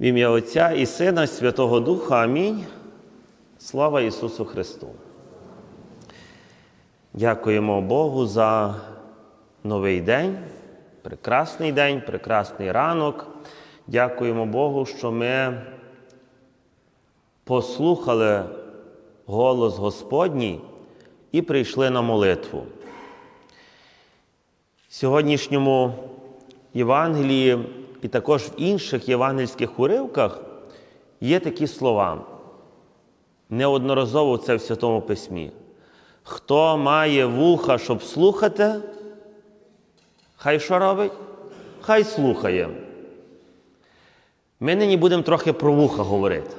В ім'я Отця і Сина, Святого Духа. Амінь. Слава Ісусу Христу. Дякуємо Богу за новий день, прекрасний день, прекрасний ранок. Дякуємо Богу, що ми послухали голос Господній і прийшли на молитву. В сьогоднішньому Євангелії і також в інших євангельських уривках є такі слова. Неодноразово це в Святому Письмі. Хто має вуха, щоб слухати, хай що робить? Хай слухає. Ми нині будемо трохи про вуха говорити.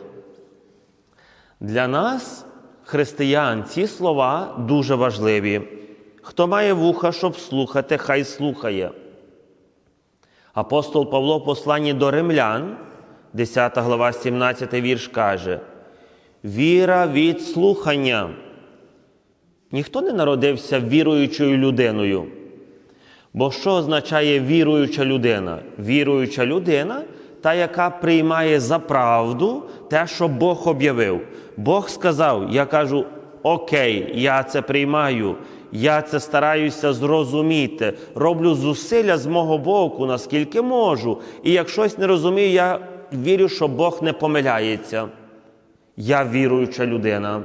Для нас, християн, ці слова дуже важливі. Хто має вуха, щоб слухати, хай слухає. Апостол Павло в посланні до римлян, 10 глава, 17 вірш каже: Віра від слухання. Ніхто не народився віруючою людиною. Бо що означає віруюча людина? Віруюча людина та, яка приймає за правду те, що Бог об'явив. Бог сказав: я кажу, окей, я це приймаю, я це стараюся зрозуміти, роблю зусилля з мого боку, наскільки можу. І як щось не розумію, я вірю, що Бог не помиляється. Я віруюча людина.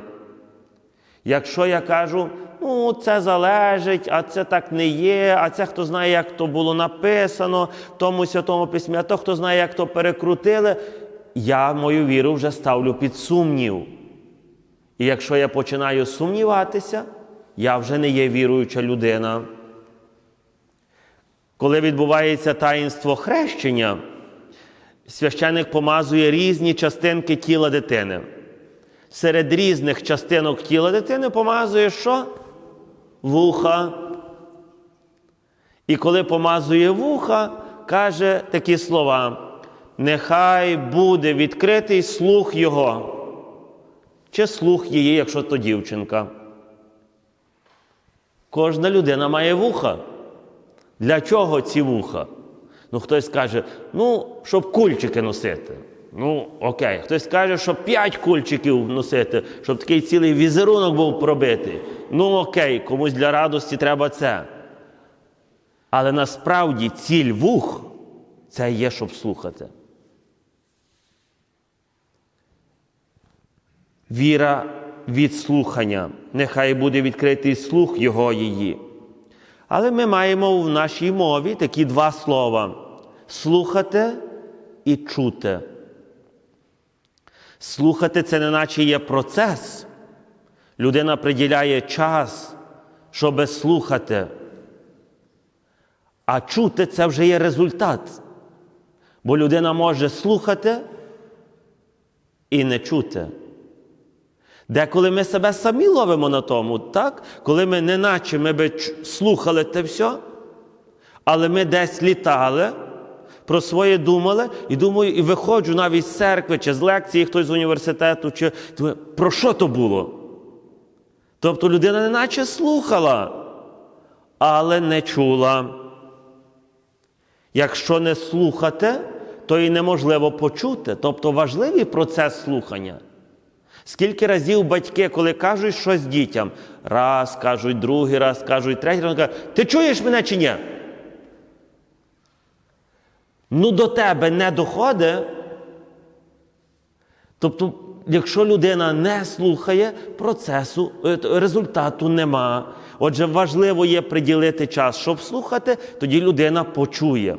Якщо я кажу, ну це залежить, а це так не є, а це хто знає, як то було написано в тому святому письмі, а то хто знає, як то перекрутили, я мою віру вже ставлю під сумнів. І якщо я починаю сумніватися, я вже не є віруюча людина. Коли відбувається таїнство хрещення, священик помазує різні частинки тіла дитини. Серед різних частинок тіла дитини помазує що? Вуха. І коли помазує вуха, каже такі слова: нехай буде відкритий слух його. Чи слух її, якщо то дівчинка. Кожна людина має вуха. Для чого ці вуха? Ну, хтось каже, ну, щоб кульчики носити. Ну, окей. Хтось каже, щоб п'ять кульчиків носити, щоб такий цілий візерунок був пробитий. Ну, окей, комусь для радості треба це. Але насправді ціль вух це є, щоб слухати. Віра від слухання. Нехай буде відкритий слух його її. Але ми маємо в нашій мові такі два слова: слухати і чути. Слухати це не наче є процес. Людина приділяє час, щоб слухати. А чути це вже є результат. Бо людина може слухати і не чути. Деколи ми себе самі ловимо на тому, так? коли ми не наче ми би слухали те все, але ми десь літали, про своє думали, і думаю, і виходжу навіть з церкви, чи з лекції хтось з університету, чи думаю, про що то було? Тобто людина не наче слухала, але не чула. Якщо не слухати, то і неможливо почути. Тобто важливий процес слухання. Скільки разів батьки, коли кажуть щось дітям, раз кажуть, другий раз кажуть, третій раз кажуть, ти чуєш мене чи ні? Ну, до тебе не доходить. Тобто, якщо людина не слухає, процесу, результату нема. Отже, важливо є приділити час, щоб слухати, тоді людина почує.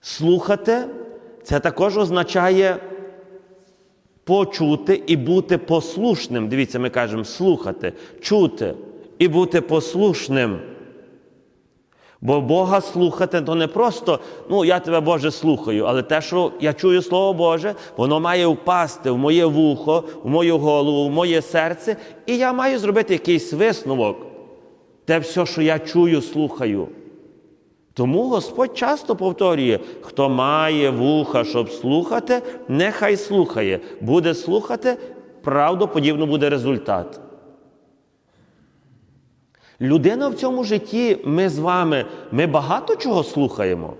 Слухати це також означає почути і бути послушним. Дивіться, ми кажемо слухати, чути і бути послушним. Бо Бога слухати, то не просто, ну, я тебе, Боже, слухаю, але те, що я чую Слово Боже, воно має впасти в моє вухо, в мою голову, в моє серце, і я маю зробити якийсь висновок. Те все, що я чую, слухаю. Тому Господь часто повторює, хто має вуха, щоб слухати, нехай слухає. Буде слухати, правдоподібно буде результат. Людина в цьому житті, ми з вами, ми багато чого слухаємо.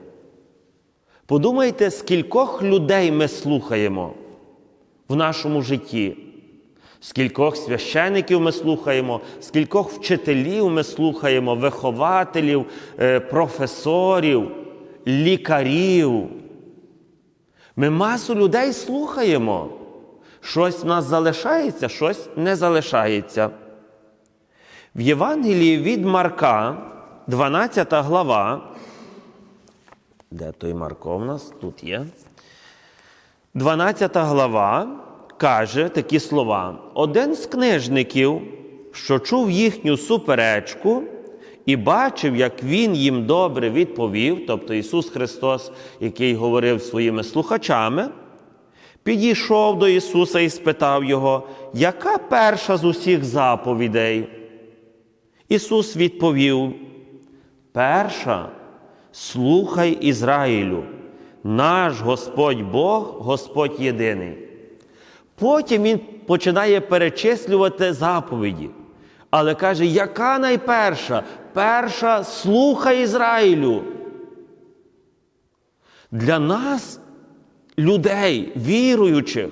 Подумайте, скількох людей ми слухаємо в нашому житті. Скількох священиків ми слухаємо, скількох вчителів ми слухаємо, вихователів, е, професорів, лікарів. Ми масу людей слухаємо. Щось в нас залишається, щось не залишається. В Євангелії від Марка, 12 глава. Де той Марко в нас? Тут є. 12 глава каже такі слова: один з книжників, що чув їхню суперечку, і бачив, як він їм добре відповів, тобто Ісус Христос, який говорив своїми слухачами, підійшов до Ісуса і спитав Його, яка перша з усіх заповідей? Ісус відповів: Перша, слухай Ізраїлю, наш Господь Бог, Господь єдиний. Потім Він починає перечислювати заповіді. Але каже, яка найперша? Перша слухай Ізраїлю. Для нас, людей, віруючих,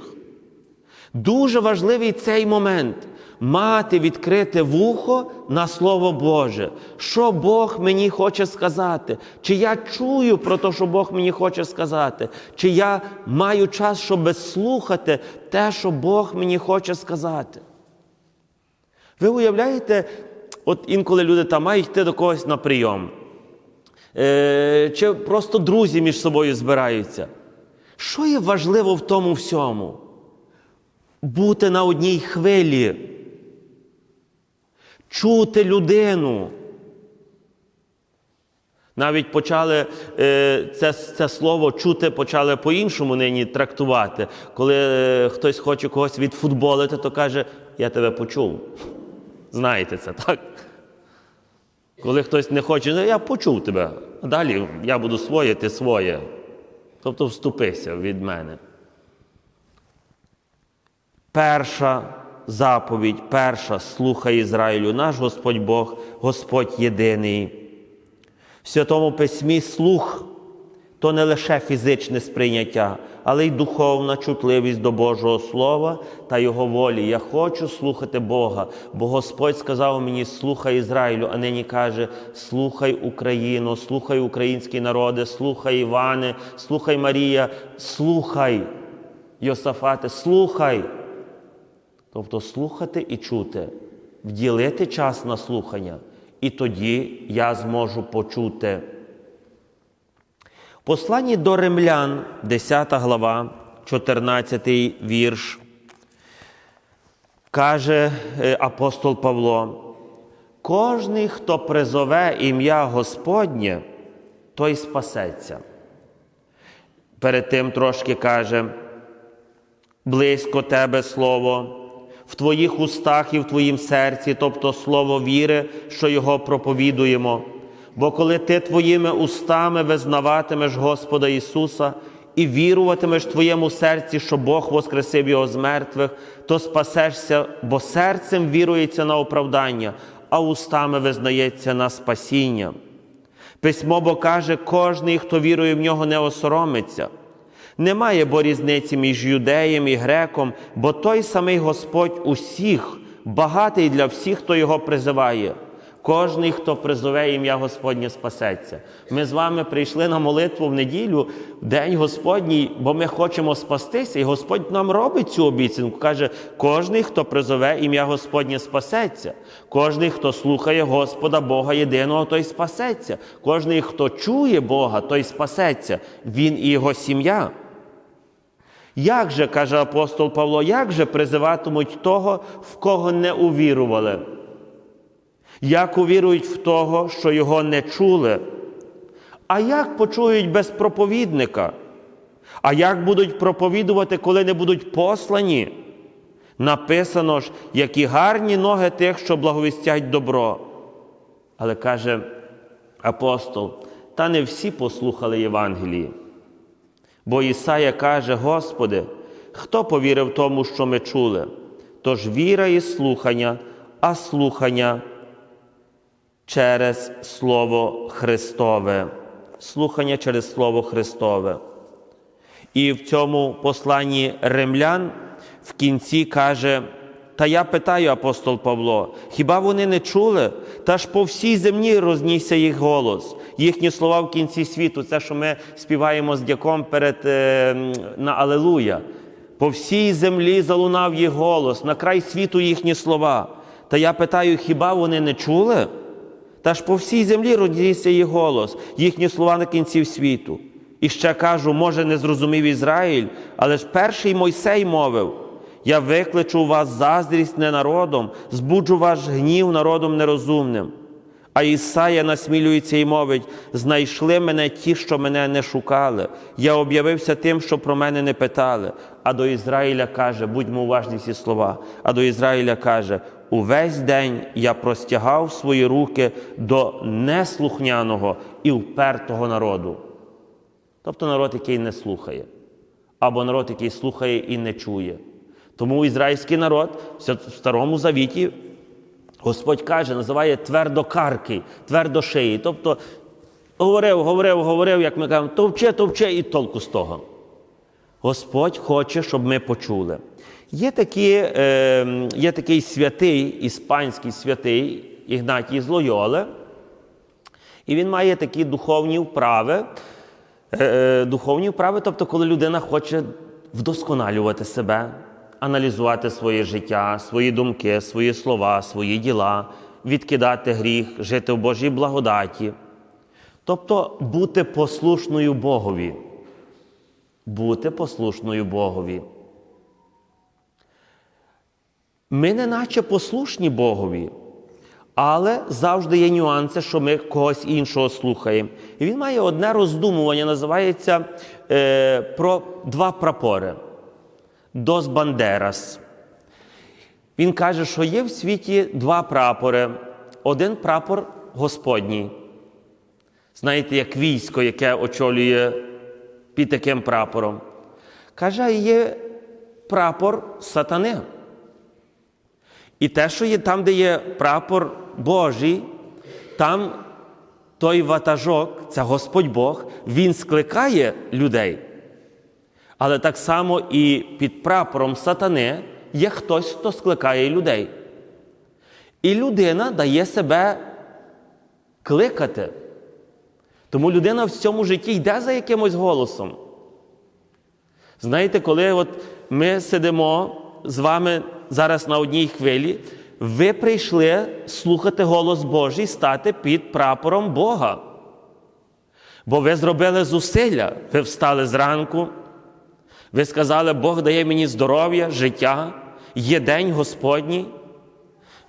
дуже важливий цей момент мати відкрите вухо на Слово Боже. Що Бог мені хоче сказати? Чи я чую про те, що Бог мені хоче сказати? Чи я маю час, щоб слухати те, що Бог мені хоче сказати? Ви уявляєте, от інколи люди там мають йти до когось на прийом, е, чи просто друзі між собою збираються. Що є важливо в тому всьому? Бути на одній хвилі, чути людину. Навіть почали е, це, це слово чути почали по-іншому нині трактувати. Коли е, хтось хоче когось відфутболити, то каже, я тебе почув. Знаєте це, так? Коли хтось не хоче, «Ну, я почув тебе. а Далі я буду своє, ти своє. Тобто вступися від мене. Перша заповідь, перша слухай Ізраїлю, наш Господь Бог, Господь єдиний. В Святому Письмі слух то не лише фізичне сприйняття, але й духовна чутливість до Божого Слова та Його волі. Я хочу слухати Бога, бо Господь сказав мені, слухай Ізраїлю, а нині каже: слухай Україну, слухай українські народи, слухай Іване, слухай Марія, слухай Йосафате, слухай. Тобто слухати і чути, вділити час на слухання, і тоді я зможу почути. Посланні до римлян, 10 глава, 14 вірш, каже е, апостол Павло: кожний, хто призове ім'я Господнє, той спасеться. Перед тим трошки каже, близько тебе слово, в твоїх устах і в твоїм серці, тобто слово віри, що його проповідуємо. Бо коли ти твоїми устами визнаватимеш Господа Ісуса і віруватимеш в твоєму серці, що Бог воскресив Його з мертвих, то спасешся, бо серцем вірується на оправдання, а устами визнається на спасіння. Письмо бо каже, кожний, хто вірує в нього, не осоромиться. Немає бо різниці між юдеєм і греком, бо той самий Господь усіх, багатий для всіх, хто його призиває. Кожний, хто призове ім'я Господнє, спасеться. Ми з вами прийшли на молитву в неділю, в День Господній, бо ми хочемо спастися, і Господь нам робить цю обіцянку. Каже, кожний, хто призове ім'я Господнє, спасеться. Кожний, хто слухає Господа Бога єдиного, той спасеться. Кожний, хто чує Бога, той спасеться. Він і його сім'я. Як же, каже апостол Павло, як же призиватимуть того, в кого не увірували? Як увірують в того, що його не чули? А як почують без проповідника? А як будуть проповідувати, коли не будуть послані? Написано ж, які гарні ноги тих, що благовістять добро. Але каже апостол, та не всі послухали Євангелії. Бо Ісая каже, Господи, хто повірив тому, що ми чули? Тож віра і слухання, а слухання через Слово Христове. слухання через Слово Христове. І в цьому посланні римлян в кінці каже: Та я питаю, апостол Павло, хіба вони не чули? Та ж по всій землі рознісся їх голос, їхні слова в кінці світу, це, що ми співаємо з дяком перед е, на Алелуя. По всій землі залунав їх голос, на край світу їхні слова. Та я питаю, хіба вони не чули? Та ж по всій землі рознісся їх голос, їхні слова на кінці світу. І ще кажу, може, не зрозумів Ізраїль, але ж перший Мойсей мовив: Я викличу у вас заздрість не народом, збуджу ваш гнів народом нерозумним. А Ісая насмілюється і мовить: знайшли мене ті, що мене не шукали. Я об'явився тим, що про мене не питали. А до Ізраїля каже, будьмо уважні ці слова. А до Ізраїля каже: увесь день я простягав свої руки до неслухняного і впертого народу. Тобто народ, який не слухає, або народ, який слухає і не чує. Тому ізраїльський народ в Старому Завіті Господь каже, називає твердокаркий, твердошиї. Тобто говорив, говорив, говорив, як ми кажемо, товче, товче і толку з того. Господь хоче, щоб ми почули. Є, такі, е, є такий святий, іспанський святий Ігнатій з Лойоли, і він має такі духовні вправи. Е, духовні вправи, тобто, коли людина хоче вдосконалювати себе, аналізувати своє життя, свої думки, свої слова, свої діла, відкидати гріх, жити в Божій благодаті. Тобто бути послушною Богові. Бути послушною Богові. Ми не наче послушні Богові, але завжди є нюанси, що ми когось іншого слухаємо. І він має одне роздумування, називається е, про два прапори. Дос Бандерас. Він каже, що є в світі два прапори. Один прапор Господній. Знаєте, як військо, яке очолює під таким прапором. Каже, є прапор сатани. І те, що є там, де є прапор Божий, там той ватажок, це Господь Бог, Він скликає людей. Але так само і під прапором сатани є хтось, хто скликає людей. І людина дає себе кликати. Тому людина в цьому житті йде за якимось голосом. Знаєте, коли от ми сидимо з вами зараз на одній хвилі, ви прийшли слухати голос Божий, стати під прапором Бога. Бо ви зробили зусилля, ви встали зранку, ви сказали, Бог дає мені здоров'я, життя, є день Господній.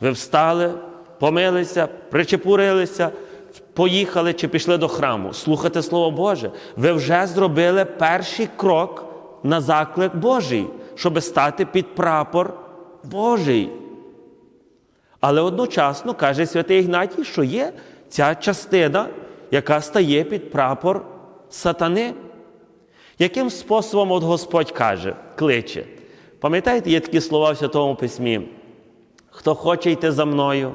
Ви встали, помилися, причепурилися, поїхали чи пішли до храму, слухати Слово Боже. Ви вже зробили перший крок на заклик Божий, щоб стати під прапор Божий. Але одночасно каже святий Ігнатій, що є ця частина, яка стає під прапор сатани. Яким способом от Господь каже, кличе? Пам'ятаєте, є такі слова в Святому Письмі? Хто хоче йти за мною,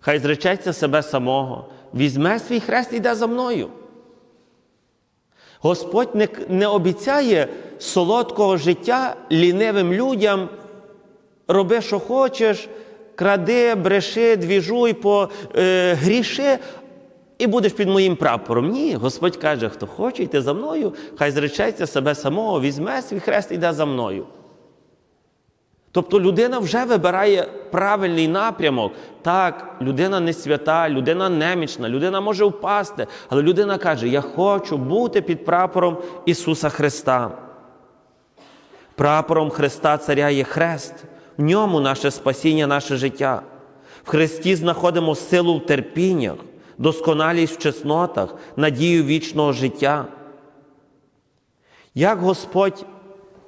хай зречеться себе самого, візьме свій хрест і йде за мною. Господь не, не обіцяє солодкого життя лінивим людям, роби, що хочеш, кради, бреши, двіжуй, по, е, гріши, і будеш під моїм прапором. Ні, Господь каже, хто хоче йти за мною, хай зречеться себе самого, візьме свій хрест і йде за мною. Тобто людина вже вибирає правильний напрямок. Так, людина не свята, людина немічна, людина може впасти, але людина каже: Я хочу бути під прапором Ісуса Христа. Прапором Христа Царя є хрест, в ньому наше спасіння, наше життя. В Христі знаходимо силу в терпіннях, досконалість в чеснотах, надію вічного життя. Як Господь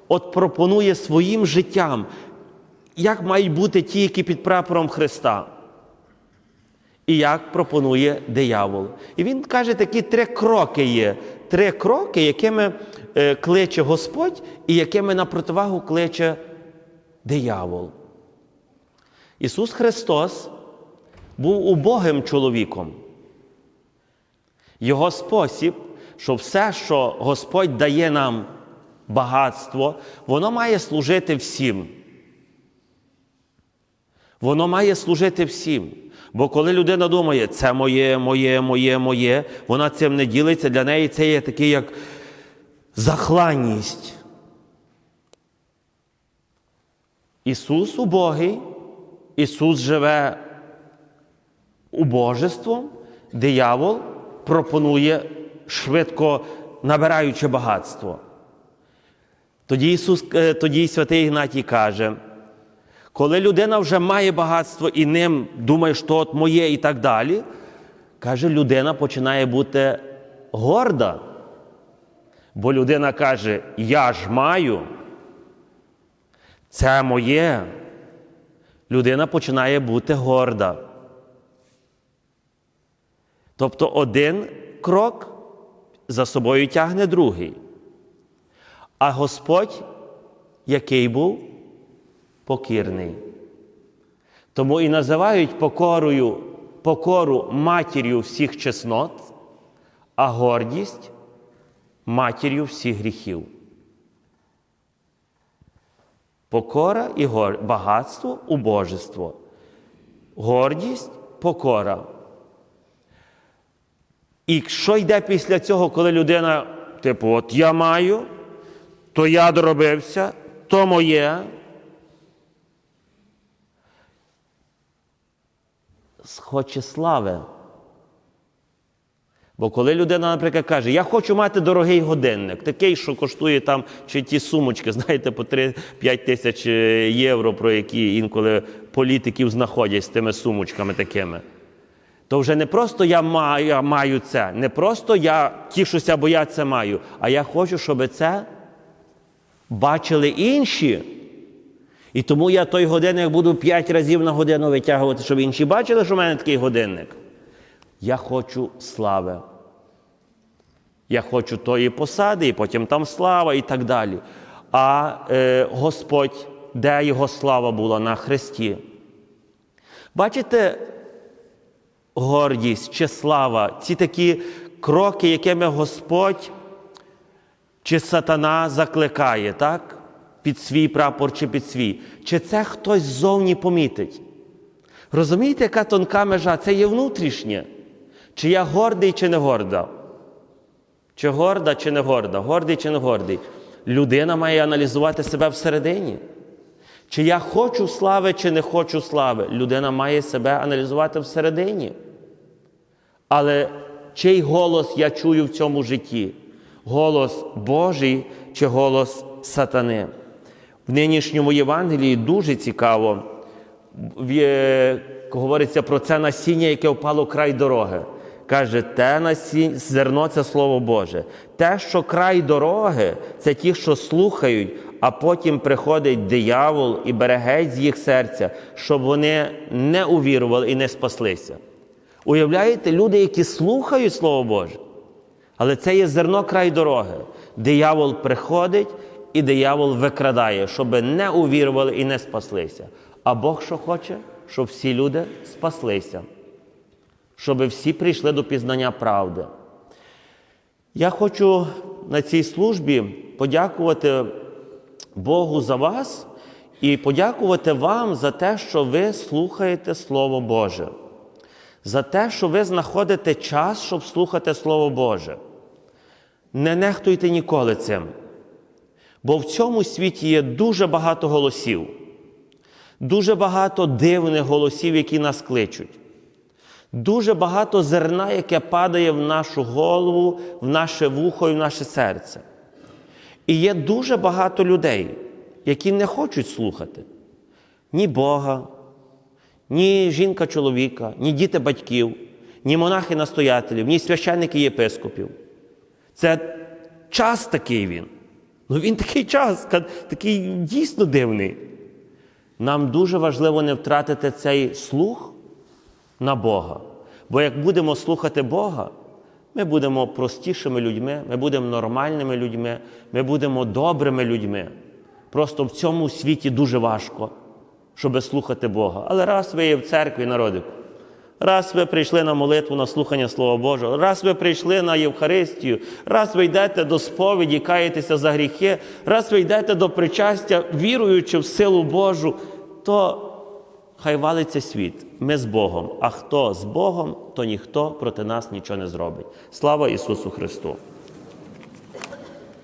от пропонує своїм життям, як мають бути ті, які під прапором Христа? І як пропонує диявол. І він каже, такі три кроки є. Три кроки, якими е, кличе Господь, і якими на противагу кличе диявол. Ісус Христос був убогим чоловіком. Його спосіб, що все, що Господь дає нам багатство, воно має служити всім. Воно має служити всім. Бо коли людина думає, це моє, моє, моє, моє, вона цим не ділиться, для неї це є такий як захланність. Ісус убогий, Ісус живе убожеством, диявол пропонує швидко набираючи багатство. Тоді Ісус, е, тоді святий Ігнатій каже, коли людина вже має багатство і ним думає, що от моє і так далі, каже, людина починає бути горда. Бо людина каже, я ж маю, це моє. Людина починає бути горда. Тобто один крок за собою тягне другий. А Господь, який був покірний. Тому і називають покорою, покору матір'ю всіх чеснот, а гордість матір'ю всіх гріхів. Покора і гор... багатство убожество. Гордість покора. І що йде після цього, коли людина, типу, от я маю, то я доробився, то моє. Хоче слави. Бо коли людина, наприклад, каже, я хочу мати дорогий годинник, такий, що коштує там чи ті сумочки, знаєте, по 3-5 тисяч е, євро, про які інколи політиків знаходять з тими сумочками такими. То вже не просто я маю, я маю це, не просто я тішуся, бо я це маю, а я хочу, щоб це бачили інші. І тому я той годинник буду 5 разів на годину витягувати, щоб інші бачили, що в мене такий годинник. Я хочу слави. Я хочу тої посади, і потім там слава і так далі. А е, Господь, де його слава була на Христі? Бачите, гордість чи слава, ці такі кроки, якими Господь чи сатана закликає, так? Під свій прапор чи під свій. Чи це хтось ззовні помітить? Розумієте, яка тонка межа? Це є внутрішнє. Чи я гордий, чи не горда? Чи горда, чи не горда? Гордий чи не гордий? Людина має аналізувати себе всередині. Чи я хочу слави, чи не хочу слави? Людина має себе аналізувати всередині. Але чий голос я чую в цьому житті? Голос Божий чи голос сатани? В нинішньому Євангелії дуже цікаво говориться про це насіння, яке впало край дороги. Каже, те насіння, зерно це Слово Боже. Те, що край дороги, це ті, що слухають, а потім приходить диявол і бере геть з їх серця, щоб вони не увірували і не спаслися. Уявляєте, люди, які слухають Слово Боже, але це є зерно край дороги. Диявол приходить і диявол викрадає, щоб не увірували і не спаслися. А Бог що хоче, щоб всі люди спаслися, щоб всі прийшли до пізнання правди. Я хочу на цій службі подякувати Богу за вас і подякувати вам за те, що ви слухаєте Слово Боже, за те, що ви знаходите час, щоб слухати Слово Боже. Не нехтуйте ніколи цим. Бо в цьому світі є дуже багато голосів, дуже багато дивних голосів, які нас кличуть. Дуже багато зерна, яке падає в нашу голову, в наше вухо і в наше серце. І є дуже багато людей, які не хочуть слухати ні Бога, ні жінка чоловіка, ні діти батьків, ні монахи настоятелів, ні священники єпископів. Це час такий він. Ну він такий час, такий дійсно дивний. Нам дуже важливо не втратити цей слух на Бога. Бо як будемо слухати Бога, ми будемо простішими людьми, ми будемо нормальними людьми, ми будемо добрими людьми. Просто в цьому світі дуже важко, щоб слухати Бога. Але раз ви є в церкві, народику, Раз ви прийшли на молитву, на слухання Слова Божого, раз ви прийшли на Євхаристію, раз ви йдете до сповіді, каєтеся за гріхи, раз ви йдете до причастя, віруючи в силу Божу, то хай валиться світ. Ми з Богом. А хто з Богом, то ніхто проти нас нічого не зробить. Слава Ісусу Христу!